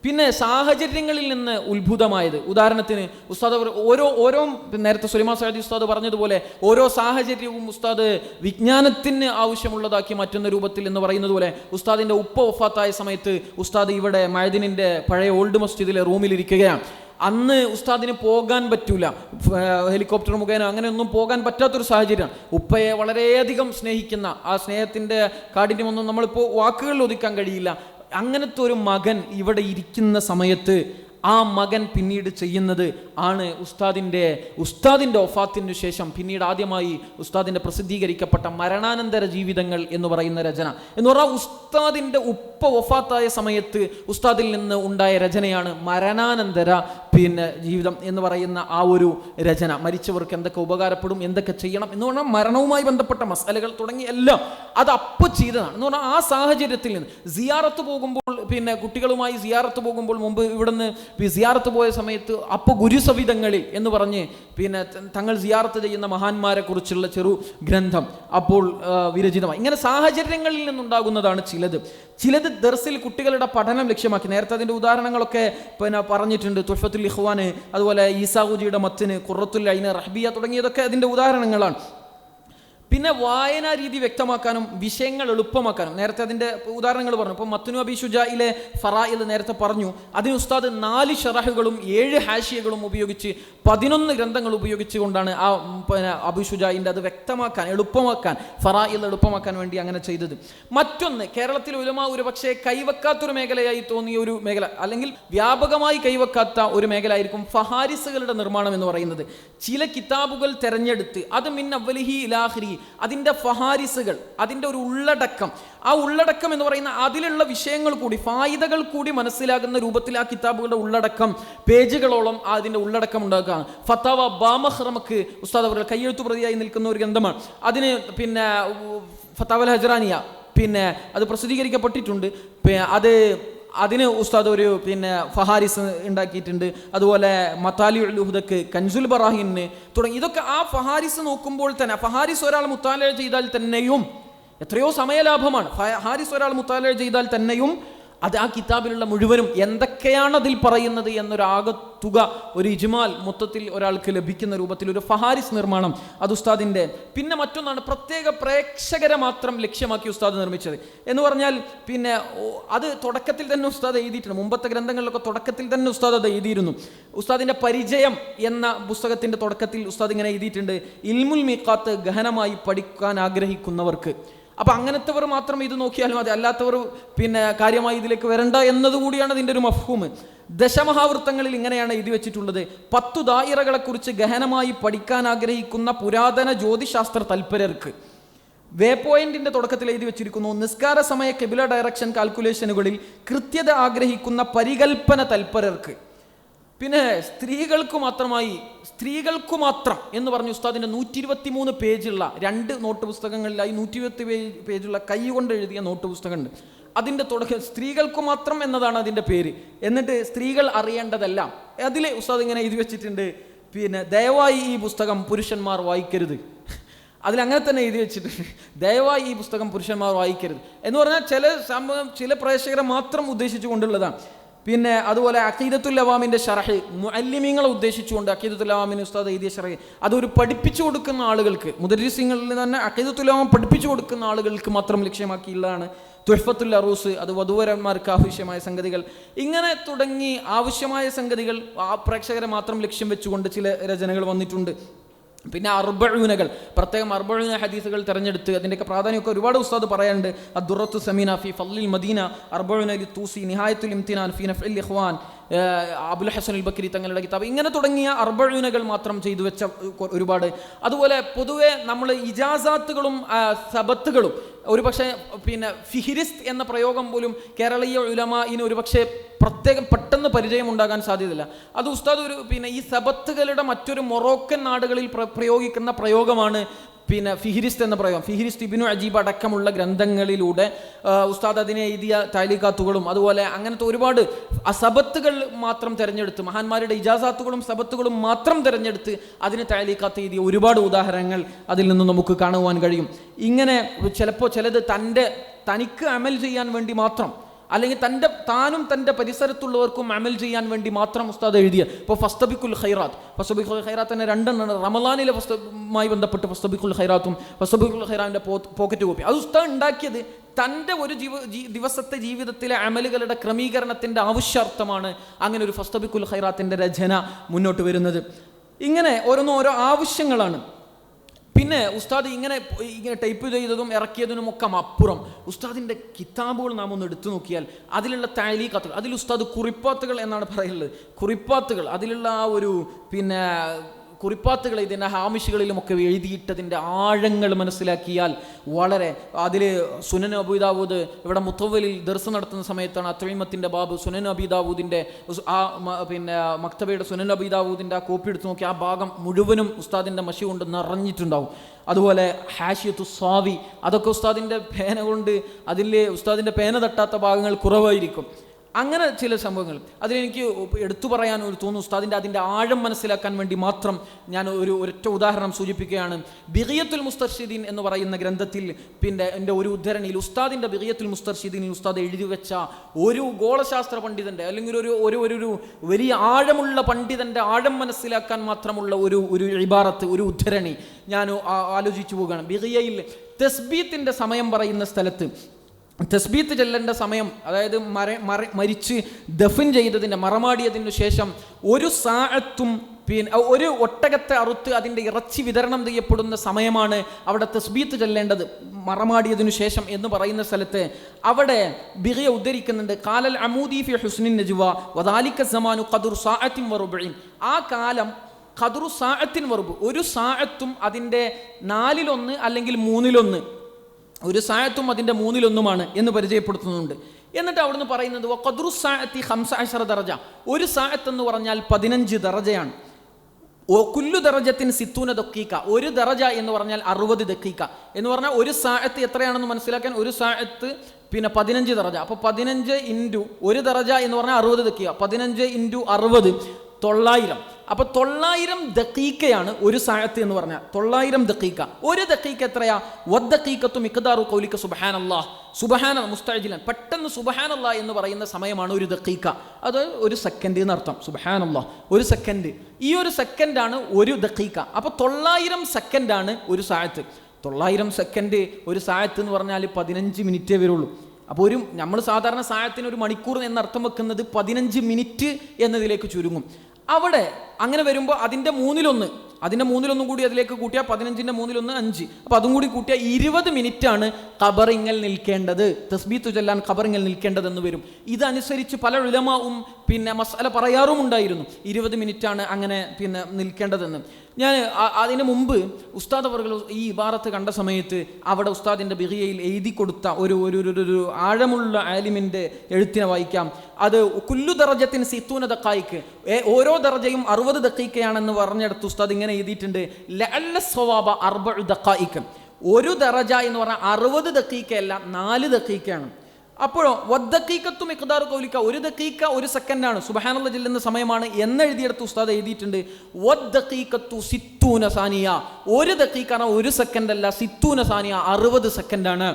പിന്നെ സാഹചര്യങ്ങളിൽ നിന്ന് ഉത്ഭുതമായത്. ഉദാഹരണത്തിന് ഉസ്താദ് ഓരോ ഓരോ നേരത്തെ സുലിമാ സാദി ഉസ്താദ് പറഞ്ഞതുപോലെ ഓരോ സാഹചര്യവും ഉസ്താദ് വിജ്ഞാനത്തിന് ആവശ്യമുള്ളതാക്കി മാറ്റുന്ന രൂപത്തിൽ എന്ന് പറയുന്നത് പോലെ ഉസ്താദിന്റെ ഉപ്പ ഒഫാത്തായ സമയത്ത് ഉസ്താദ് ഇവിടെ മഴദിനിന്റെ പഴയ ഓൾഡ് മസ്ജിദിലെ റൂമിലിരിക്കുകയാണ്. അന്ന് ഉസ്താദിന് പോകാൻ പറ്റൂല. ഹെലികോപ്റ്റർ മുഖേന അങ്ങനെയൊന്നും പോകാൻ പറ്റാത്തൊരു സാഹചര്യമാണ്. ഉപ്പയെ വളരെയധികം സ്നേഹിക്കുന്ന ആ സ്നേഹത്തിന്റെ കാഠിന്യമൊന്നും നമ്മളിപ്പോൾ വാക്കുകളിൽ ഒതുക്കാൻ കഴിയില്ല. അങ്ങനത്തെ ഒരു മകൻ ഇവിടെ ഇരിക്കുന്ന സമയത്ത് ആ മകൻ പിന്നീട് ചെയ്യുന്നത് ആണ് ഉസ്താദിന്റെ ഉസ്താദിന്റെ ഒഫാത്തിന് ശേഷം പിന്നീട് ആദ്യമായി ഉസ്താദിന്റെ പ്രസിദ്ധീകരിക്കപ്പെട്ട മരണാനന്തര ജീവിതങ്ങൾ എന്ന് പറയുന്ന രചന. എന്ന് പറഞ്ഞാൽ ഉസ്താദിന്റെ ഉപ്പ ഒഫാത്തായ സമയത്ത് ഉസ്താദിൽ നിന്ന് ഉണ്ടായ രചനയാണ് മരണാനന്തര പിന്നെ ജീവിതം എന്ന് പറയുന്ന ആ ഒരു രചന. മരിച്ചവർക്ക് എന്തൊക്കെ ഉപകാരപ്പെടും എന്തൊക്കെ ചെയ്യണം എന്ന് പറഞ്ഞാൽ മരണവുമായി ബന്ധപ്പെട്ട മസാലകൾ തുടങ്ങി എല്ലാം അത് അപ്പോൾ ചെയ്തതാണ്. എന്ന് പറഞ്ഞാൽ ആ സാഹചര്യത്തിൽ നിന്ന് സിയാറത്ത് പോകുമ്പോൾ പിന്നെ കുട്ടികളുമായി സിയാറത്ത് പോകുമ്പോൾ മുമ്പ് ഇവിടുന്ന് സിയാറത്ത് പോയ സമയത്ത് അപ്പോൾ ഗുരുസവിധങ്ങളിൽ എന്ന് പറഞ്ഞ് പിന്നെ തങ്ങൾ സിയാർത്ത് ചെയ്യുന്ന മഹാന്മാരെ കുറിച്ചുള്ള ചെറു ഗ്രന്ഥം അപ്പോൾ വിരചിതമായി. ഇങ്ങനെ സാഹചര്യങ്ങളിൽ നിന്നുണ്ടാകുന്നതാണ് ചിലത്. ചിലത് ദർസിൽ കുട്ടികളുടെ പഠനം ലക്ഷ്യമാക്കി. നേരത്തെ അതിന്റെ ഉദാഹരണങ്ങളൊക്കെ പിന്നെ പറഞ്ഞിട്ടുണ്ട്. തുഷത്തുൽ ഇഹ്വാന് അതുപോലെ ഈസാഹുജിയുടെ മത്തിന് കുറത്തുൽ ഐന് റഹ്ബിയ തുടങ്ങിയതൊക്കെ അതിന്റെ ഉദാഹരണങ്ങളാണ്. പിന്നെ വായനാ രീതി വ്യക്തമാക്കാനും വിഷയങ്ങൾ എളുപ്പമാക്കാനും. നേരത്തെ അതിന്റെ ഉദാഹരണങ്ങൾ പറഞ്ഞു. ഇപ്പോൾ മത്തുനു അബി ഷുജായിലെ ഫറായിൽ നേരത്തെ പറഞ്ഞു അതിന് ഉസ്താദ് നാല് ഷറഹുകളും ഏഴ് ഹാഷിയകളും ഉപയോഗിച്ച് പതിനൊന്ന് ഗ്രന്ഥങ്ങൾ ഉപയോഗിച്ചുകൊണ്ടാണ് ആ ഉം, പിന്നെ അബു ഷുജായിന്റെ അത് വ്യക്തമാക്കാൻ എളുപ്പമാക്കാൻ ഫറായിൽ എളുപ്പമാക്കാൻ വേണ്ടി അങ്ങനെ ചെയ്തത്. മറ്റൊന്ന് കേരളത്തിൽ ഉലമ ഒരു പക്ഷേ കൈവക്കാത്തൊരു മേഖലയായി തോന്നിയ ഒരു മേഖല അല്ലെങ്കിൽ വ്യാപകമായി കൈവക്കാത്ത ഒരു മേഖല ആയിരിക്കും ഫഹാരിസുകളുടെ നിർമ്മാണം എന്ന് പറയുന്നത്. ചില കിതാബുകൾ തെരഞ്ഞെടുത്ത് അത് മിൻ അവലിഹി ഇലാഹ്രി അതിന്റെ ഫഹാരിസുകൾ അതിന്റെ ഒരു ഉള്ളടക്കം. ആ ഉള്ളടക്കം എന്ന് പറയുന്ന അതിലുള്ള വിഷയങ്ങൾ കൂടി ഫായിദകൾ കൂടി മനസ്സിലാകുന്ന രൂപത്തിൽ ആ കിതാബുകളുടെ ഉള്ളടക്കം പേജുകളോളം അതിന്റെ ഉള്ളടക്കം ഉണ്ടാക്കുകയാണ് ഫത്താവ ബാമഹ്റമക്ക് ഉസ്താദ് അവരുടെ കയ്യെഴുത്തു പ്രതിയായി നിൽക്കുന്ന ഒരു ഗ്രന്ഥമാണ്. അതിന് പിന്നെ ഫത്താവൽ ഹജറാനിയ പിന്നെ അത് പ്രസിദ്ധീകരിക്കപ്പെട്ടിട്ടുണ്ട്. അത് അതിന് ഉസ്താദ് ഒരു പിന്നെ ഫഹാരിസ് ഉണ്ടാക്കിയിട്ടുണ്ട്. അതുപോലെ മത്താലി ലുഹുദക്ക് കൻസുൽ ബറാഹിന് തുടങ്ങി. ഇതൊക്കെ ആ ഫഹാരിസ് നോക്കുമ്പോൾ തന്നെ ഫഹാരിസ് ഒരാൾ മുത്താല ചെയ്താൽ തന്നെയും എത്രയോ സമയലാഭമാണ്. ഫഹാരിസ് ഒരാൾ മുത്താല ചെയ്താൽ തന്നെയും അത് ആ കിതാബിലുള്ള മുഴുവനും എന്തൊക്കെയാണ് അതിൽ പറയുന്നത് എന്നൊരു തുക ഒരു ഇജ്മാൽ മൊത്തത്തിൽ ഒരാൾക്ക് ലഭിക്കുന്ന രൂപത്തിൽ ഒരു ഫഹാരിസ് നിർമ്മാണം അത് ഉസ്താദിന്റെ. പിന്നെ മറ്റൊന്നാണ് പ്രത്യേക പ്രേക്ഷകരെ മാത്രം ലക്ഷ്യമാക്കി ഉസ്താദ് നിർമ്മിച്ചത്. എന്ന് പറഞ്ഞാൽ പിന്നെ അത് തുടക്കത്തിൽ തന്നെ ഉസ്താദ് എഴുതിയിട്ടുണ്ട്. മുമ്പത്തെ ഗ്രന്ഥങ്ങളിലൊക്കെ തുടക്കത്തിൽ തന്നെ ഉസ്താദ് അത് എഴുതിയിരുന്നു. ഉസ്താദിന്റെ പരിചയം എന്ന പുസ്തകത്തിന്റെ തുടക്കത്തിൽ ഉസ്താദ് ഇങ്ങനെ എഴുതിയിട്ടുണ്ട്. ഇൽമുൽ മീക്കാത്ത് ഗഹനമായി പഠിക്കാൻ ആഗ്രഹിക്കുന്നവർക്ക് അപ്പൊ അങ്ങനത്തെവർ മാത്രം ഇത് നോക്കിയാലും മതി. അല്ലാത്തവർ പിന്നെ കാര്യമായി ഇതിലേക്ക് വരണ്ട എന്നതുകൂടിയാണ് ഇതിന്റെ ഒരു മഫ്ഹൂമ് ദശമഹാവൃത്തങ്ങളിൽ ഇങ്ങനെയാണ് എഴുതി വെച്ചിട്ടുള്ളത്. പത്തു ദായിറകളെ കുറിച്ച് ഗഹനമായി പഠിക്കാൻ ആഗ്രഹിക്കുന്ന പുരാതന ജ്യോതിശാസ്ത്ര തൽപരർക്ക്. വേ പോയിന്റിന്റെ തുടക്കത്തിൽ എഴുതി വെച്ചിരിക്കുന്നു നിസ്കാര സമയ കെബില ഡയറക്ഷൻ കാൽക്കുലേഷനുകളിൽ കൃത്യത ആഗ്രഹിക്കുന്ന പരികൽപ്പന തൽപരർക്ക്. പിന്നെ സ്ത്രീകൾക്ക് മാത്രമായി സ്ത്രീകൾക്ക് മാത്രം എന്ന് പറഞ്ഞു ഉസ്താദിന്റെ നൂറ്റി ഇരുപത്തി മൂന്ന് പേജുള്ള രണ്ട് നോട്ട് പുസ്തകങ്ങളിലായി നൂറ്റി ഇരുപത്തി പേജുള്ള കൈ കൊണ്ട് എഴുതിയ നോട്ട് പുസ്തകമുണ്ട്. അതിന്റെ തുടക്കം സ്ത്രീകൾക്ക് മാത്രം എന്നതാണ് അതിന്റെ പേര്. എന്നിട്ട് സ്ത്രീകൾ അറിയേണ്ടതെല്ലാം അതിൽ ഉസ്താദ് ഇങ്ങനെ എഴുതി വെച്ചിട്ടുണ്ട് പിന്നെ ദയവായി ഈ പുസ്തകം പുരുഷന്മാർ വായിക്കരുത്. അതിൽ അങ്ങനെ തന്നെ എഴുതി വെച്ചിട്ടുണ്ട് ദയവായി ഈ പുസ്തകം പുരുഷന്മാർ വായിക്കരുത്. എന്ന് പറഞ്ഞാൽ ചില സംഭവം ചില പ്രേക്ഷകരെ മാത്രം ഉദ്ദേശിച്ചു കൊണ്ടുള്ളതാണ്. പിന്നെ അതുപോലെ അക്കീദത്തുൽ അവാമിന്റെ ഷറഹ് മുഅല്ലിമീങ്ങളെ ഉദ്ദേശിച്ചുകൊണ്ട് അക്കീദത്തുൽ അവാമിന് ഉസ്താദ് എഴുതിയ ഷറഹ് അതൊരു പഠിപ്പിച്ചു കൊടുക്കുന്ന ആളുകൾക്ക് മുദരിസിങ്ങളിൽ തന്നെ അക്കീദത്തുൽ അവാം പഠിപ്പിച്ചു കൊടുക്കുന്ന ആളുകൾക്ക് മാത്രം ലക്ഷ്യമാക്കിയുള്ളതാണ് തുഹഫത്തുൽ അറൂസ് അത് വധുവരന്മാർക്ക് ആവശ്യമായ സംഗതികൾ. ഇങ്ങനെ തുടങ്ങി ആവശ്യമായ സംഗതികൾ ആ പ്രേക്ഷകരെ മാത്രം ലക്ഷ്യം വെച്ചുകൊണ്ട് ചില രചനകൾ വന്നിട്ടുണ്ട്. പിന്നെ അർബഴൂനകൾ പ്രത്യേകം അർബഴൂന ഹദീസുകൾ തിരഞ്ഞെടുത്ത് അതിന്റെയൊക്കെ പ്രാധാന്യമൊക്കെ ഒരുപാട് ഉസ്താദ് പറയാനുണ്ട്. അദ്ദുറത്തു സമീന ഫി ഫല്ലിൽ മദീന അർബഴുനലി തൂസി നിഹായത്തുൽ ഇംതിനാൻ ഫി നഫ്ഇൽ ഇഖ്വാൻ. അബുൽ ഹസൻ ഉൽ ബക്കരി തങ്ങളുടെ കിതാബ്. ഇങ്ങനെ തുടങ്ങിയ അർബഴുനകൾ മാത്രം ചെയ്തു വെച്ച ഒരുപാട്. അതുപോലെ പൊതുവെ നമ്മൾ ഇജാസാത്തുകളും സബത്തുകളും ഒരുപക്ഷെ പിന്നെ ഫിഹിരിസ്ത് എന്ന പ്രയോഗം പോലും കേരളീയ ഉലമായിന് ഒരുപക്ഷെ പ്രത്യേകം പെട്ടെന്ന് പരിചയം ഉണ്ടാകാൻ സാധ്യതയില്ല. അത് ഉസ്താദ് ഒരു പിന്നെ ഈ സബത്തുകളുടെ മറ്റൊരു മൊറോക്കൻ നാടുകളിൽ പ്രയോഗിക്കുന്ന പ്രയോഗമാണ് പിന്നെ ഫിഹിരിസ്ത് എന്ന് പറയാം. ഫിഹിരിസ്ത് ഇബിനു അജീബ് അടക്കമുള്ള ഗ്രന്ഥങ്ങളിലൂടെ ഉസ്താദ് അതിനെ എഴുതിയ താലിക്കാത്തുകളും അതുപോലെ അങ്ങനത്തെ ഒരുപാട് അസബത്തുകൾ മാത്രം തിരഞ്ഞെടുത്ത് മഹാന്മാരുടെ ഇജാസാത്തുകളും സബത്തുകളും മാത്രം തിരഞ്ഞെടുത്ത് അതിന് താലിക്കാത്ത് എഴുതിയ ഒരുപാട് ഉദാഹരണങ്ങൾ അതിൽ നിന്ന് നമുക്ക് കാണുവാൻ കഴിയും. ഇങ്ങനെ ചിലപ്പോൾ ചിലത് തന്റെ തനിക്ക് അമൽ ചെയ്യാൻ വേണ്ടി മാത്രം അല്ലെങ്കിൽ തന്റെ താനും തന്റെ പരിസരത്തുള്ളവർക്കും അമൽ ചെയ്യാൻ വേണ്ടി മാത്രം ഉസ്താദ് എഴുതിയ ഇപ്പോൾ ഫസ്തബിക്കുൽ ഖൈറാത്ത്. ഫസ്തബിക്കുൽ ഖൈറാത്ത് തന്നെ രണ്ടെണ്ണമാണ് റമലാനിലെ ഫസ്തബുമായി ബന്ധപ്പെട്ട് ഫസ്തബിക്കുൽ ഖൈറാത്തും ഫസ്തബിക്കുൽ ഖൈറാന്റെ പോക്കറ്റ് കോപ്പി അത് ഉസ്താദ് ഉണ്ടാക്കിയത് തന്റെ ഒരു ജീവ ദിവസത്തെ ജീവിതത്തിലെ അമലുകളുടെ ക്രമീകരണത്തിന്റെ ആവശ്യാർത്ഥമാണ് അങ്ങനെ ഒരു ഫസ്തബിക്കുൽ ഖൈറാത്തിന്റെ രചന മുന്നോട്ട് വരുന്നത്. ഇങ്ങനെ ഓരോന്നും ഓരോ ആവശ്യങ്ങളാണ്. പിന്നെ ഉസ്താദ് ഇങ്ങനെ ഇങ്ങനെ ടൈപ്പ് ചെയ്തതും ഇറക്കിയതിനും ഒക്കെ അപ്പുറം. ഉസ്താദിന്റെ കിതാബുകൾ നാം ഒന്ന് എടുത്തു നോക്കിയാൽ അതിലുള്ള താലീക്കാത്തുകൾ അതിൽ ഉസ്താദ് കുറിപ്പാത്തുകൾ എന്നാണ് പറയുന്നത്. കുറിപ്പാത്തുകൾ അതിലുള്ള ആ ഒരു പിന്നെ കുറിപ്പാത്തുകൾ ഇതിന്റെ ഹാമിഷുകളിലുമൊക്കെ എഴുതിയിട്ടതിന്റെ ആഴങ്ങൾ മനസ്സിലാക്കിയാൽ വളരെ അതിൽ സുനൻ അബുദാവൂദ് ഇവിടെ മുത്തവലിൽ ദർശനം നടത്തുന്ന സമയത്താണ് അത്രൈമത്തിന്റെ ബാബ് സുനൻ അബിദാവൂദിന്റെ ആ പിന്നെ മക്തബയുടെ സുനൻ അബിദാവൂദിന്റെ ആ കോപ്പി എടുത്ത് നോക്കി ആ ഭാഗം മുഴുവനും ഉസ്താദിന്റെ മഷി കൊണ്ട് നിറഞ്ഞിട്ടുണ്ടാവും. അതുപോലെ ഹാഷിയത്തു സ്വാവി അതൊക്കെ ഉസ്താദിന്റെ പേന കൊണ്ട് അതിൽ ഉസ്താദിന്റെ പേന തട്ടാത്ത ഭാഗങ്ങൾ കുറവായിരിക്കും. അങ്ങനെ ചില സംഭവങ്ങൾ. അതിലെനിക്ക് എടുത്തു പറയാൻ ഒരു തോന്നുന്നു ഉസ്താദിന്റെ അതിന്റെ ആഴം മനസ്സിലാക്കാൻ വേണ്ടി മാത്രം ഞാൻ ഒരു ഒരൊറ്റ ഉദാഹരണം സൂചിപ്പിക്കുകയാണ്. ബിറിയത്തുൽ മുസ്തർഷിദീൻ എന്ന് പറയുന്ന ഗ്രന്ഥത്തിൽ പിന്നെ എന്റെ ഒരു ഉദ്ധരണിയിൽ ഉസ്താദിന്റെ ബിറിയത്തുൽ മുസ്തർഷിദീനിൽ ഉസ്താദ് എഴുതി വെച്ച ഒരു ഗോളശാസ്ത്ര പണ്ഡിതന്റെ അല്ലെങ്കിൽ ഒരു ഒരു ഒരു ഒരു വലിയ ആഴമുള്ള പണ്ഡിതന്റെ ആഴം മനസ്സിലാക്കാൻ മാത്രമുള്ള ഒരു ഒരു ഇബാറത്ത് ഒരു ഉദ്ധരണി ഞാൻ ആലോചിച്ചു പോവുകയാണ്. ബിറിയയിൽ തസ്ബീത്തിന്റെ സമയം പറയുന്ന സ്ഥലത്ത് തസ്ബീത്ത് ചെല്ലേണ്ട സമയം അതായത് മര മര മരിച്ച് ദഫിൻ ചെയ്തതിന്റെ മറമാടിയതിനു ശേഷം ഒരു സാഴത്തും പിന്നെ ഒരു ഒട്ടകത്തെ അറുത്ത് അതിന്റെ ഇറച്ചി വിതരണം ചെയ്യപ്പെടുന്ന സമയമാണ് അവിടെ തസ്ബീത്ത് ചെല്ലേണ്ടത്. മറമാടിയതിനു ശേഷം എന്ന് പറയുന്ന സ്ഥലത്ത് അവിടെ ബിറിയ ഉദ്ധരിക്കുന്നുണ്ട്. കാലൽ അമൂദി ഫി ഹുസ്നിൻ നജുവ വദാലിക്ക സമാനു ഖദുർ സാഅത്തിൻ വറുബിൻ ആ കാലം ഖദുറു സാഅത്തിൻ വറുബ് ഒരു സാഅത്തും അതിന്റെ നാലിലൊന്ന് അല്ലെങ്കിൽ മൂന്നിലൊന്ന് ഒരു സായത്തും അതിന്റെ മൂന്നിലൊന്നുമാണ് എന്ന് പരിചയപ്പെടുത്തുന്നുണ്ട്. എന്നിട്ട് അവിടുന്ന് പറയുന്നത് കദ്രു സായത്തി ഹംസാശ്ര ദറജ. ഒരു സായത്ത് എന്ന് പറഞ്ഞാൽ പതിനഞ്ച് ദറജയാണ്. ഓ കുല്ലു ദറജത്തിന് സിത്തൂന ദക്കീക്ക ഒരു ദറജ എന്ന് പറഞ്ഞാൽ അറുപത് ദക്കീക്ക എന്ന് പറഞ്ഞാൽ ഒരു സായത്ത് എത്രയാണെന്ന് മനസ്സിലാക്കാൻ ഒരു സായത്ത് പിന്നെ പതിനഞ്ച് ദറജ. അപ്പോൾ പതിനഞ്ച് ഇന്റു ഒരു ദറജ എന്ന് പറഞ്ഞാൽ അറുപത് ദക്കിയ പതിനഞ്ച് ഇന്റു അറുപത്. തൊള്ളായിരം. അപ്പൊ തൊള്ളായിരം ദക്കീക്കയാണ് ഒരു സാഹത്ത് എന്ന് പറഞ്ഞാൽ തൊള്ളായിരം ദക്കീക്ക ഒരു ദക്കീക്ക എത്രയാ? വദ്ദക്കീക്കത്തു മിക്കദാറു കൗലിക്ക സുബഹാനല്ലാ സുബഹാന മുസ്താജിലൻ പെട്ടെന്ന് സുബഹാനല്ലാ എന്ന് പറയുന്ന സമയമാണ് ഒരു ദക്കീക്ക അത് ഒരു സെക്കൻഡ് എന്നർത്ഥം സുബഹാനല്ലാ ഒരു സെക്കൻഡ്. ഈ ഒരു സെക്കൻഡാണ് ഒരു ദക്കീക്ക അപ്പൊ തൊള്ളായിരം സെക്കൻഡാണ് ഒരു സാഹത്ത് തൊള്ളായിരം സെക്കൻഡ് ഒരു സാഹത്ത് എന്ന് പറഞ്ഞാൽ പതിനഞ്ച് മിനിറ്റേ വരുള്ളൂ. അപ്പോൾ ഒരു നമ്മൾ സാധാരണ സായത്തിന് ഒരു മണിക്കൂർ എന്ന് അർത്ഥം വെക്കുന്നത് പതിനഞ്ച് മിനിറ്റ് എന്നതിലേക്ക് ചുരുങ്ങും. അവിടെ അങ്ങനെ വരുമ്പോൾ അതിന്റെ മൂന്നിലൊന്ന് അതിന്റെ മൂന്നിലൊന്നും കൂടി അതിലേക്ക് കൂട്ടിയാൽ പതിനഞ്ചിന്റെ മൂന്നിലൊന്ന് അഞ്ച്. അപ്പോൾ അതും കൂടി കൂട്ടിയാൽ ഇരുപത് മിനിറ്റാണ് ഖബറിങ്ങൽ നിൽക്കേണ്ടത്. തസ്ബീത്തു ചൊല്ലാൻ ഖബറിങ്ങൽ നിൽക്കേണ്ടതെന്ന് വരും. ഇതനുസരിച്ച് പല ഉലമാവും പിന്നെ മസാല പറയാറുമുണ്ടായിരുന്നു ഇരുപത് മിനിറ്റാണ് അങ്ങനെ പിന്നെ നിൽക്കേണ്ടതെന്ന്. ഞാൻ അതിന് മുമ്പ് ഉസ്താദ് അവർ ഈ ഇബാറത്ത് കണ്ട സമയത്ത് അവിടെ ഉസ്താദിന്റെ ബിഹിയയിൽ എഴുതി കൊടുത്ത ഒരു ഒരു ഒരു- ആഴമുള്ള ആലിമിന്റെ എഴുത്തിനെ വായിക്കാം. അത് കുല്ലു ദറജത്തിന് സിത്തൂന ദക്കായിക്ക് ഓരോ ദറജയും അറുപത് ദക്കീക്കയാണെന്ന് പറഞ്ഞെടുത്ത് ഉസ്താദ് ഇങ്ങനെ എഴുതിയിട്ടുണ്ട്. ലഅല്ല സ്വവാബ അർബഉ ദക്കായിക്ക് ഒരു ദറജ എന്ന് പറഞ്ഞാൽ അറുപത് ദക്കീക്കയല്ല നാല് ദക്കീക്കയാണ് അപ്പോഴോ വദ്ദക്കീക്കത്തും മിഖ്ദാർ കൗലിക്ക ഒരു ദക്കീക്ക ഒരു സെക്കൻഡാണ്. സുബഹാനുള്ള ചെല്ലുന്ന സമയമാണ് എന്നെഴുതിയെടുത്ത് ഉസ്താദ് എഴുതിയിട്ടുണ്ട്. വദ്ദക്കീക്കത്തു സിത്തൂന സാനിയ ഒരു ദക്കീക്കാണ് ഒരു സെക്കൻഡ് അല്ല സിത്തൂന സാനിയ അറുപത് സെക്കൻഡാണ്.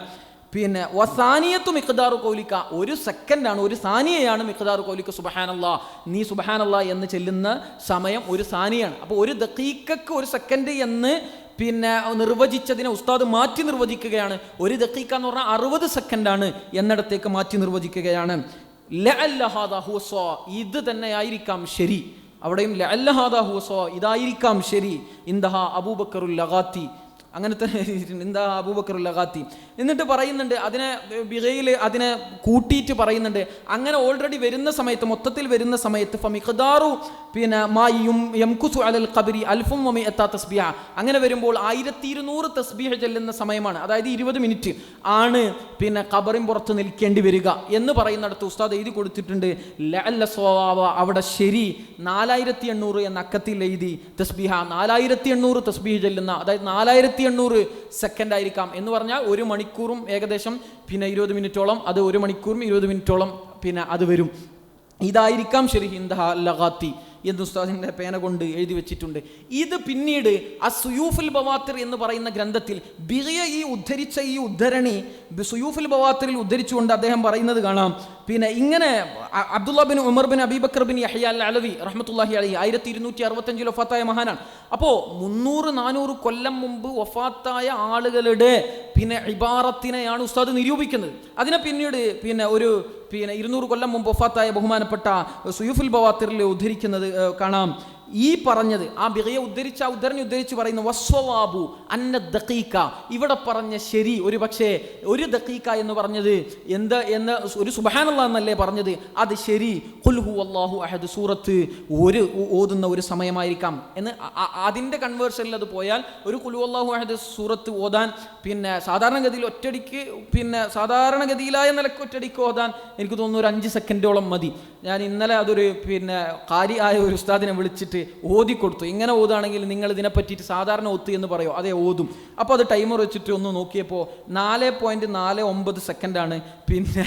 പിന്നെ വസാനിയത്തും മിഖ്ദാറു കൗലിക്ക ഒരു സെക്കൻഡാണ് ഒരു സാനിയയാണ് മിഖ്ദാറു കൗലിക്ക സുബഹാനല്ല നീ സുബഹാനല്ല എന്ന് ചെല്ലുന്ന സമയം ഒരു സാനിയാണ്. അപ്പോൾ ഒരു ദക്കീക്കക്ക് ഒരു സെക്കൻഡ് എന്ന് പിന്നെ നിർവചിച്ചതിനെ ഉസ്താദ് മാറ്റി നിർവചിക്കുകയാണ്. ഒരു ദക്കീക്ക എന്ന് പറഞ്ഞാൽ അറുപത് സെക്കൻഡാണ് എന്നിടത്തേക്ക് മാറ്റി നിർവചിക്കുകയാണ്. ഇത് തന്നെയായിരിക്കാം ശരി. അവിടെയും ഇതായിരിക്കാം ശരി. ഇന്ദഹ അബൂബക്കറുൽ ലഗാത്തി. അങ്ങനെ തന്നെ ഇന്ദഹ അബൂബക്കറുൽ ലഗാത്തി. എന്നിട്ട് പറയുന്നുണ്ട് അതിനെ ബിഗയിൽ അതിനെ കൂട്ടിയിട്ട് പറയുന്നുണ്ട്. അങ്ങനെ ഓൾറെഡി വരുന്ന സമയത്ത് മൊത്തത്തിൽ വരുന്ന സമയത്ത് ഫമിഖദാറു പിന്നെ മായും യംകുസു അലൽ കബരി അൽഫും മമി എത്താ തസ്ബിഹ. അങ്ങനെ വരുമ്പോൾ ആയിരത്തി ഇരുന്നൂറ് തസ്ബിഹ ചെല്ലുന്ന സമയമാണ്. അതായത് ഇരുപത് മിനിറ്റ് ആണ് പിന്നെ കബറിൻ പുറത്ത് നിൽക്കേണ്ടി വരിക എന്ന് പറയുന്നിടത്ത് ഉസ്താദ് എഴുതി കൊടുത്തിട്ടുണ്ട് ലഅല്ല സ്വഭാവ അവിടെ ശരി നാലായിരത്തി എണ്ണൂറ് എന്ന അക്കത്തിൽ എഴുതി തസ്ബിഹ. നാലായിരത്തി എണ്ണൂറ് തസ്ബിഹ ചെല്ലുന്ന അതായത് നാലായിരത്തി എണ്ണൂറ് സെക്കൻഡ് ആയിരിക്കാം എന്ന് പറഞ്ഞാൽ ഒരു മണിക്കൂറും ഏകദേശം പിന്നെ ഇരുപത് മിനിറ്റോളം അത് ഒരു മണിക്കൂറും ഇരുപത് മിനിറ്റോളം പിന്നെ അത് വരും. ഇതായിരിക്കാം ശരി ഹിന്ദഹ ലഗാത്തി എന്ന് ഉസ്താദിന്റെ പേന കൊണ്ട് എഴുതി വെച്ചിട്ടുണ്ട്. ഇത് പിന്നീട് ആ സുയൂഫുൽ ബവാത്തിർ എന്ന് പറയുന്ന ഗ്രന്ഥത്തിൽ ബിറിയ ഈ ഉദ്ധരിച്ച ഈ ഉദ്ധരണി സുയൂഫുൽ ബവാത്തിറിൽ ഉദ്ധരിച്ചുകൊണ്ട് അദ്ദേഹം പറയുന്നത് കാണാം. പിന്നെ ഇങ്ങനെ അബ്ദുള്ള ബിൻ ഉമർ ബിൻ അബീബക്കർ ബിൻ യഹ്യ അൽ അലവി റഹ്മത്തുല്ലാഹി അലി ആയിരത്തി ഇരുന്നൂറ്റി അറുപത്തഞ്ചിൽ ഒഫാത്തായ മഹാനാണ്. അപ്പോൾ മുന്നൂറ് നാനൂറ് കൊല്ലം മുമ്പ് ഒഫാത്തായ ആളുകളുടെ പിന്നെ ഇബാറത്തിനെയാണ് ഉസ്താദ് നിരൂപിക്കുന്നത്. അതിനെ പിന്നീട് പിന്നെ ഒരു പിന്നെ ഇരുന്നൂറ് കൊല്ലം മുമ്പ് ഒഫാത്തായ ബഹുമാനപ്പെട്ട സുയൂഫുൽ ബവാത്തിറിൽ ഉദ്ധരിക്കുന്നത് കാണാം. ഈ പറഞ്ഞത് ആ ബിറയെ ഉദ്ധരിച്ച ആ ഉദ്ധരണി ഉദ്ധരിച്ച് പറയുന്നു വസ്വവാബു അന്ന ദക്കീക്ക ഇവിടെ പറഞ്ഞ ശരി ഒരു പക്ഷേ ഒരു ദക്കീക്ക എന്ന് പറഞ്ഞത് എന്ത് എന്ന് ഒരു സുബഹാനുള്ള എന്നല്ലേ പറഞ്ഞത്? അത് ശരി. കുൽഹു അള്ളാഹു അഹദ് സൂറത്ത് ഒരു ഓതുന്ന ഒരു സമയമായിരിക്കാം. എന്ന് അതിന്റെ കൺവേർഷനിൽ അത് പോയാൽ ഒരു കുലു അള്ളാഹു അഹദ് സൂറത്ത് ഓതാൻ പിന്നെ സാധാരണഗതിയിൽ ഒറ്റടിക്ക് പിന്നെ സാധാരണഗതിയിലായ നിലയ്ക്ക് ഒറ്റടിക്ക് ഓതാൻ എനിക്ക് തോന്നുന്നു ഒരു അഞ്ച് സെക്കൻഡോളം മതി. ഞാൻ ഇന്നലെ അതൊരു പിന്നെ കാര്യമായ ഒരു ഉസ്താദിനെ വിളിച്ചിട്ട് ഓതി കൊടുത്തു ഇങ്ങനെ ഓതുകയാണെങ്കിൽ നിങ്ങൾ ഇതിനെ പറ്റിയിട്ട് സാധാരണ ഒത്തു എന്ന് പറയോ? അതേ ഓതും. അപ്പോൾ അത് ടൈമർ വെച്ചിട്ട് ഒന്ന് നോക്കിയപ്പോൾ നാല് പോയിന്റ് നാല് ഒമ്പത് സെക്കൻഡാണ് പിന്നെ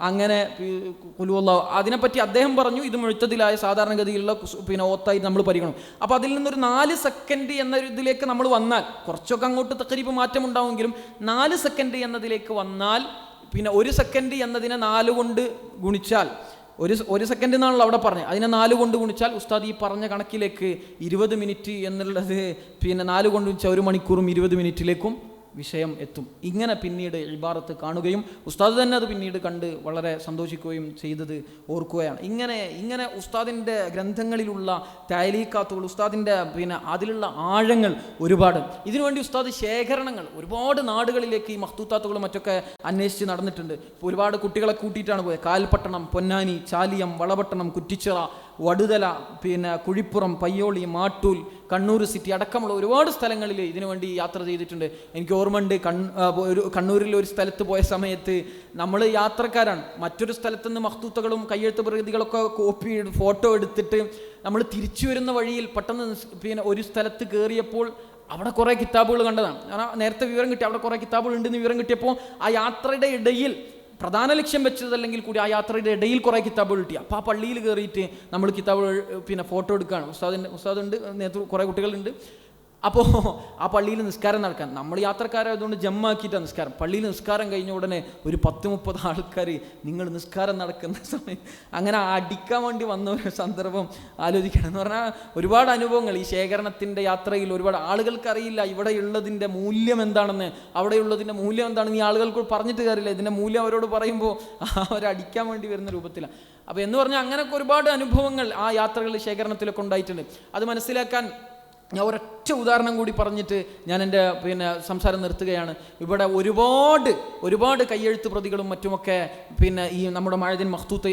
അങ്ങനെ കുലുവല്ല അതിനെപ്പറ്റി അദ്ദേഹം പറഞ്ഞു ഇത് മുഴുത്തതിലായ സാധാരണഗതിയിലുള്ള പിന്നെ ഓത്തായി നമ്മൾ പരിഗണം അപ്പോൾ അതിൽ നിന്നൊരു നാല് സെക്കൻഡ് എന്ന ഇതിലേക്ക് നമ്മൾ വന്നാൽ കുറച്ചൊക്കെ അങ്ങോട്ട് തക്കരിപ്പ് മാറ്റം ഉണ്ടാവുമെങ്കിലും നാല് സെക്കൻഡ് എന്നതിലേക്ക് വന്നാൽ പിന്നെ ഒരു സെക്കൻഡ് എന്നതിനെ നാല് കൊണ്ട് ഗുണിച്ചാൽ ഒരു ഒരു സെക്കൻഡ് എന്നാണല്ലോ അവിടെ പറഞ്ഞത്. അതിനെ നാല് കൊണ്ട് ഗുണിച്ചാൽ ഉസ്താദ് ഈ പറഞ്ഞ കണക്കിലേക്ക് ഇരുപത് മിനിറ്റ് എന്നുള്ളത് പിന്നെ നാല് കൊണ്ട് ഗുണിച്ചാൽ ഒരു മണിക്കൂറും ഇരുപത് മിനിറ്റിലേക്കും വിഷയം എത്തും. ഇങ്ങനെ പിന്നീട് ഇബാറത്ത് കാണുകയും ഉസ്താദ് തന്നെ അത് പിന്നീട് കണ്ട് വളരെ സന്തോഷിക്കുകയും ചെയ്തത് ഓർക്കുകയാണ്. ഇങ്ങനെ ഇങ്ങനെ ഉസ്താദിന്റെ ഗ്രന്ഥങ്ങളിലുള്ള താലീക്കാത്തുകൾ ഉസ്താദിന്റെ പിന്നെ അതിലുള്ള ആഴങ്ങൾ ഒരുപാട്. ഇതിനുവേണ്ടി ഉസ്താദ് ശേഖരണങ്ങൾ ഒരുപാട് നാടുകളിലേക്ക് ഈ മഹ്തൂത്താത്തുകളും മറ്റൊക്കെ അന്വേഷിച്ച് നടന്നിട്ടുണ്ട്. ഒരുപാട് കുട്ടികളെ കൂട്ടിയിട്ടാണ് പോയത്. കാൽപട്ടണം പൊന്നാനി ചാലിയം വളപട്ടണം കുറ്റിച്ചിറ വടുതല പിന്നെ കുഴിപ്പുറം പയ്യോളി മാട്ടൂൽ കണ്ണൂർ സിറ്റി അടക്കമുള്ള ഒരുപാട് സ്ഥലങ്ങളിൽ ഇതിനുവേണ്ടി യാത്ര ചെയ്തിട്ടുണ്ട്. എനിക്ക് ഓർമ്മയുണ്ട് കൺ ഒരു കണ്ണൂരിൽ ഒരു സ്ഥലത്ത് പോയ സമയത്ത് നമ്മൾ യാത്രക്കാരാണ്. മറ്റൊരു സ്ഥലത്തു നിന്ന് മഹത്തൂത്തകളും കയ്യെഴുത്ത് പ്രകൃതികളൊക്കെ കോപ്പി ഫോട്ടോ എടുത്തിട്ട് നമ്മൾ തിരിച്ചു വരുന്ന വഴിയിൽ പെട്ടെന്ന് പിന്നെ ഒരു സ്ഥലത്ത് കയറിയപ്പോൾ അവിടെ കുറേ കിതാബുകൾ കണ്ടതാണ്. നേരത്തെ വിവരം കിട്ടി അവിടെ കുറേ കിതാബുകൾ ഉണ്ടെന്ന് വിവരം കിട്ടിയപ്പോൾ ആ യാത്രയുടെ ഇടയിൽ പ്രധാന ലക്ഷ്യം വെച്ചതല്ലെങ്കിൽ കൂടി ആ യാത്രയുടെ ഇടയിൽ കുറേ കിതാബുകൾ കിട്ടി. അപ്പോൾ ആ പള്ളിയിൽ കയറിയിട്ട് നമ്മൾ കിതാബുകൾ പിന്നെ ഫോട്ടോ എടുക്കുകയാണ്. ഉസ്താദിന്റെ ഉസ്താദുണ്ട് നേതൃ കുറേ കുട്ടികളുണ്ട്. അപ്പോൾ ആ പള്ളിയിൽ നിസ്കാരം നടക്കാൻ. നമ്മൾ യാത്രക്കാരായതുകൊണ്ട് ജമ്മാക്കിയിട്ടാണ് നിസ്കാരം. പള്ളിയിൽ നിസ്കാരം കഴിഞ്ഞ ഉടനെ ഒരു പത്ത് മുപ്പത് ആൾക്കാർ നിങ്ങൾ നിസ്കാരം നടക്കുന്ന സമയം അങ്ങനെ അടിക്കാൻ വേണ്ടി വന്ന ഒരു സന്ദർഭം ആലോചിക്കണം എന്ന് പറഞ്ഞാൽ ഒരുപാട് അനുഭവങ്ങൾ. ഈ ശേഖരണത്തിന്റെ യാത്രയിൽ ഒരുപാട് ആളുകൾക്കറിയില്ല ഇവിടെയുള്ളതിന്റെ മൂല്യം എന്താണെന്ന്. അവിടെയുള്ളതിന്റെ മൂല്യം എന്താണെന്ന് ഈ ആളുകൾക്ക് പറഞ്ഞിട്ട് കാര്യമില്ല. ഇതിന്റെ മൂല്യം അവരോട് പറയുമ്പോൾ അവരടിക്കാൻ വേണ്ടി വരുന്ന രൂപത്തിലാണ് അപ്പോൾ എന്ന് പറഞ്ഞാൽ അങ്ങനെയൊക്കെ ഒരുപാട് അനുഭവങ്ങൾ ആ യാത്രകളിൽ ശേഖരണത്തിലൊക്കെ ഉണ്ടായിട്ടുണ്ട്. അത് മനസ്സിലാക്കാൻ ഞാൻ ഒരൊറ്റ ഉദാഹരണം കൂടി പറഞ്ഞിട്ട് ഞാൻ എന്റെ പിന്നെ സംസാരം നിർത്തുകയാണ്. ഇവിടെ ഒരുപാട് ഒരുപാട് കയ്യെഴുത്ത് പ്രതികളും മറ്റുമൊക്കെ പിന്നെ ഈ നമ്മുടെ മഴദിൻ മഖ്തൂത്ത്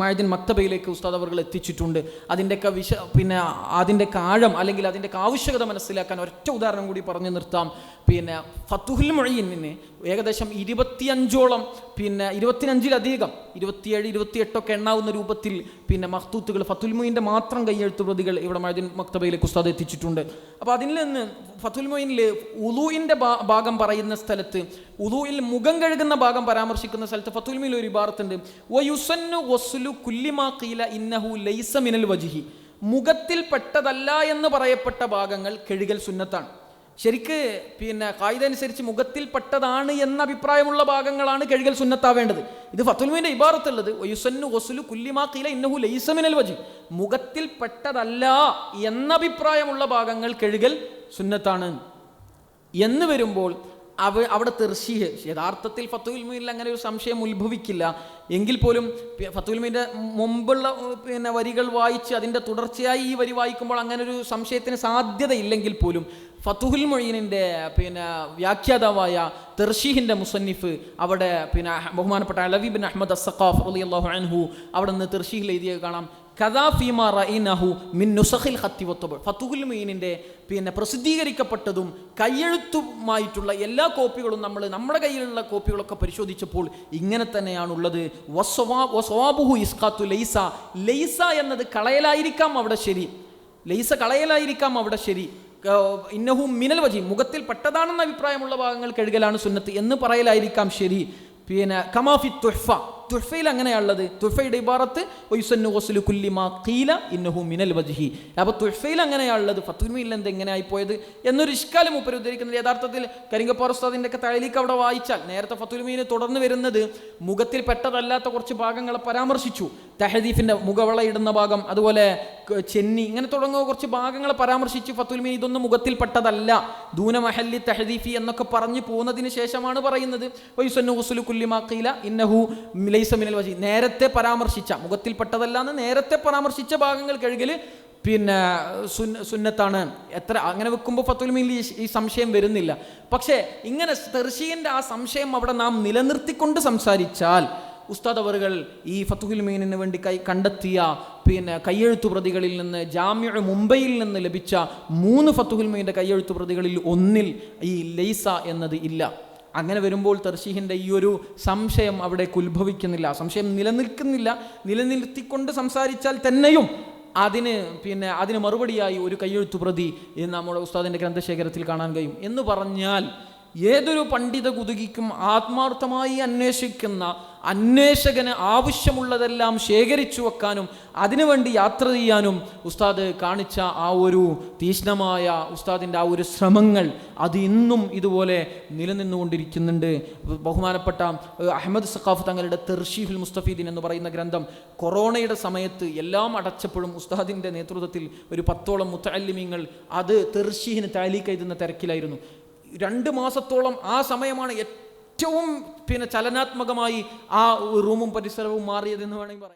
മഴദിൻ മക്തബയിലേക്ക് ഉസ്താദ് അവർ എത്തിച്ചിട്ടുണ്ട്. അതിന്റെയൊക്കെ വിശ പിന്നെ അതിന്റെ ആഴം അല്ലെങ്കിൽ അതിന്റെ ആവശ്യകത മനസ്സിലാക്കാൻ ഒരൊറ്റ ഉദാഹരണം കൂടി പറഞ്ഞു നിർത്താം. പിന്നെ ഫത്തുഹുൽ മൊഴീനിന് ഏകദേശം ഇരുപത്തിയഞ്ചോളം പിന്നെ ഇരുപത്തിയഞ്ചിലധികം ഇരുപത്തിയേഴ് ഇരുപത്തിയെട്ടൊക്കെ എണ്ണാവുന്ന രൂപത്തിൽ പിന്നെ മഹ്തൂത്തുകൾ ഫത്തുൽമൊയിന്റെ മാത്രം കയ്യെഴുത്ത് പ്രതികൾ ഇവിടെ മഴദിൻ മക്തബയിലേക്ക് ഉസ്താദ് എത്തിച്ചിട്ടുണ്ട്. അപ്പോൾ അതിൽ നിന്ന് ഫത്തുൽമൊയിനിൽ ഉലൂയിന്റെ ഭാഗം പറയുന്ന സ്ഥലത്ത് ഉലൂയിൽ മുഖം കഴുകുന്ന ഭാഗം പരാമർശിക്കുന്ന സ്ഥലത്ത് ഫത്തുൽ മൊയിൽ ഒരു ഇബാറത്തുണ്ട്. വയുസന്നു വസുലു കുല്ലിമാ ഇന്നഹു ലൈസ മിനൽ വജിഹി. മുഖത്തിൽ പെട്ടതല്ല എന്ന് പറയപ്പെട്ട ഭാഗങ്ങൾ കഴുകൽ സുന്നത്താണ്. ശരിക്ക് പിന്നെ കായിക അനുസരിച്ച് മുഖത്തിൽ പെട്ടതാണ് എന്ന അഭിപ്രായമുള്ള ഭാഗങ്ങളാണ് കഴുകൽ സുന്നത്താവേണ്ടത്. ഇത് ഫത്തുൽമിന്റെ ഇബാറത്തുള്ളത്. ഒയുസന്നു ഒസുലു കുല്ലിമാ കീല ഇന്നഹു ലൈസമിനൽ വജി. മുഖത്തിൽ പെട്ടതല്ല എന്ന അഭിപ്രായമുള്ള ഭാഗങ്ങൾ കഴുകൽ സുന്നത്താണ്. എന്ന് വരുമ്പോൾ അവ അവിടെ തെർശീഹ് യഥാർത്ഥത്തിൽ ഫത്തുൽമീനിൽ അങ്ങനെ ഒരു സംശയം ഉത്ഭവിക്കില്ല. എങ്കിൽ പോലും ഫത്തുൽമീന്റെ മുമ്പുള്ള പിന്നെ വരികൾ വായിച്ച് അതിന്റെ തുടർച്ചയായി ഈ വരി വായിക്കുമ്പോൾ അങ്ങനെ ഒരു സംശയത്തിന് സാധ്യതയില്ലെങ്കിൽ പോലും ഫത്തുഹുൽ മൊഴീനിന്റെ പിന്നെ വ്യാഖ്യാതാവായ തെർഷീഹിന്റെ മുസന്നിഫ് അവിടെ പിന്നെ ബഹുമാനപ്പെട്ട അലവി ബിൻ അഹമ്മദ് അസഖാഫ് അള്ളാഹു അൻഹു അവിടെ നിന്ന് തെർഷീഹിൽ എഴുതിയത് കാണാം. മീനിന്റെ പിന്നെ പ്രസിദ്ധീകരിക്കപ്പെട്ടതും കയ്യെഴുത്തുമായിട്ടുള്ള എല്ലാ കോപ്പികളും നമ്മൾ നമ്മുടെ കയ്യിലുള്ള കോപ്പികളൊക്കെ പരിശോധിച്ചപ്പോൾ ഇങ്ങനെ തന്നെയാണുള്ളത്. ഇസ്കാത്തു ലൈസ. ലൈസ എന്നത് കളയലായിരിക്കാം അവിടെ ശരി. ലൈസ കളയലായിരിക്കാം അവിടെ ശരി. ഇന്നഹു മിനൽ വജി. മുഖത്തിൽ പെട്ടതാണെന്ന അഭിപ്രായമുള്ള ഭാഗങ്ങൾ കഴുകലാണ് സുന്നത്ത് എന്ന് പറയലായിരിക്കാം ശരി. പിന്നെ കമാഫി തുഹ്ഫ. തുഹ്ഫയിൽ അങ്ങനെയുള്ളത് തുഫയുടെ ഇബാറത്ത് കുല്ലിമാ ഖീല ഇന്നഹു മിനൽ വജ്ഹി. അപ്പോൾ തുഹ്ഫയിൽ അങ്ങനെയുള്ളത് ഫത്തുൽമിയിൽ എന്ത് എങ്ങനെയായി പോയത് എന്നൊരു ഇഷ്കാലം മുപ്പര് ഉദ്ധരിക്കുന്നത് യഥാർത്ഥത്തിൽ കരിങ്കപ്പാറ ഉസ്താദിന്റെ ഒക്കെ തഴലിക്ക് അവിടെ വായിച്ചാൽ നേരത്തെ ഫത്തുൽമീന് തുടർന്ന് വരുന്നത് മുഖത്തിൽ പെട്ടതല്ലാത്ത കുറച്ച് ഭാഗങ്ങളെ പരാമർശിച്ചു. തെഹദീഫിന്റെ മുഖവളയിടുന്ന ഭാഗം അതുപോലെ ചെന്നി ഇങ്ങനെ തുടങ്ങുന്ന കുറച്ച് ഭാഗങ്ങളെ പരാമർശിച്ച് ഫത്തുൽമീൻ ഇതൊന്നും മുഖത്തിൽപ്പെട്ടതല്ല. ദൂന മഹല്ലി തഹദീഫി എന്നൊക്കെ പറഞ്ഞു പോകുന്നതിന് ശേഷമാണ് പറയുന്നത്. ഇന്നഹു ലൈസ മിനൽ നേരത്തെ പരാമർശിച്ച മുഖത്തിൽ പെട്ടതല്ല എന്ന് നേരത്തെ പരാമർശിച്ച ഭാഗങ്ങൾ കഴുകൽ പിന്നെ സുന്ന സുന്നത്താണ്. എത്ര അങ്ങനെ വെക്കുമ്പോൾ ഫത്തുൽമീൻ ഈ സംശയം വരുന്നില്ല. പക്ഷേ ഇങ്ങനെ തെർഷീന്റെ ആ സംശയം അവിടെ നാം നിലനിർത്തിക്കൊണ്ട് സംസാരിച്ചാൽ ഉസ്താദ് അവറുകൾ ഈ ഫത്തുഹുൽ മീനിന് വേണ്ടി കൈ കണ്ടെത്തിയ പിന്നെ കയ്യെഴുത്തു പ്രതികളിൽ നിന്ന് ജാമ്യ മുംബൈയിൽ നിന്ന് ലഭിച്ച മൂന്ന് ഫത്തുഹുൽ മീന്റെ കയ്യെഴുത്തു പ്രതികളിൽ ഒന്നിൽ ഈ ലൈസ എന്നത് ഇല്ല. അങ്ങനെ വരുമ്പോൾ തർഷീഹിന്റെ ഈ ഒരു സംശയം അവിടെ ഉത്ഭവിക്കുന്നില്ല. സംശയം നിലനിൽക്കുന്നില്ല. നിലനിർത്തിക്കൊണ്ട് സംസാരിച്ചാൽ തന്നെയും അതിന് പിന്നെ അതിന് മറുപടിയായി ഒരു കയ്യെഴുത്തു പ്രതി നമ്മുടെ ഉസ്താദിന്റെ ഗ്രന്ഥശേഖരത്തിൽ കാണാൻ കഴിയും. എന്ന് പറഞ്ഞാൽ ഏതൊരു പണ്ഡിത കുതുകിക്കും ആത്മാർത്ഥമായി അന്വേഷിക്കുന്ന അന്വേഷകന് ആവശ്യമുള്ളതെല്ലാം ശേഖരിച്ചു വെക്കാനും അതിനുവേണ്ടി യാത്ര ചെയ്യാനും ഉസ്താദ് കാണിച്ച ആ ഒരു തീഷ്ണമായ ഉസ്താദിന്റെ ആ ഒരു ശ്രമങ്ങൾ അത് ഇന്നും ഇതുപോലെ നിലനിന്നുകൊണ്ടിരിക്കുന്നുണ്ട്. ബഹുമാനപ്പെട്ട അഹമ്മദ് സഖാഫ് തങ്ങളുടെ തെർഷീഫുൽ മുസ്തഫീദീൻ എന്ന് പറയുന്ന ഗ്രന്ഥം കൊറോണയുടെ സമയത്ത് എല്ലാം അടച്ചപ്പോഴും ഉസ്താദിന്റെ നേതൃത്വത്തിൽ ഒരു പത്തോളം മുത്തല്ലിമിങ്ങൾ അത് തെർഷീഹിന് താലീക്ക് എഴുതുന്ന തിരക്കിലായിരുന്നു. രണ്ട് മാസത്തോളം ആ സമയമാണ് ഏറ്റവും പിന്നെ ചലനാത്മകമായി ആ റൂമും പരിസരവും മാറിയതെന്ന് വേണമെങ്കിൽ പറയാം.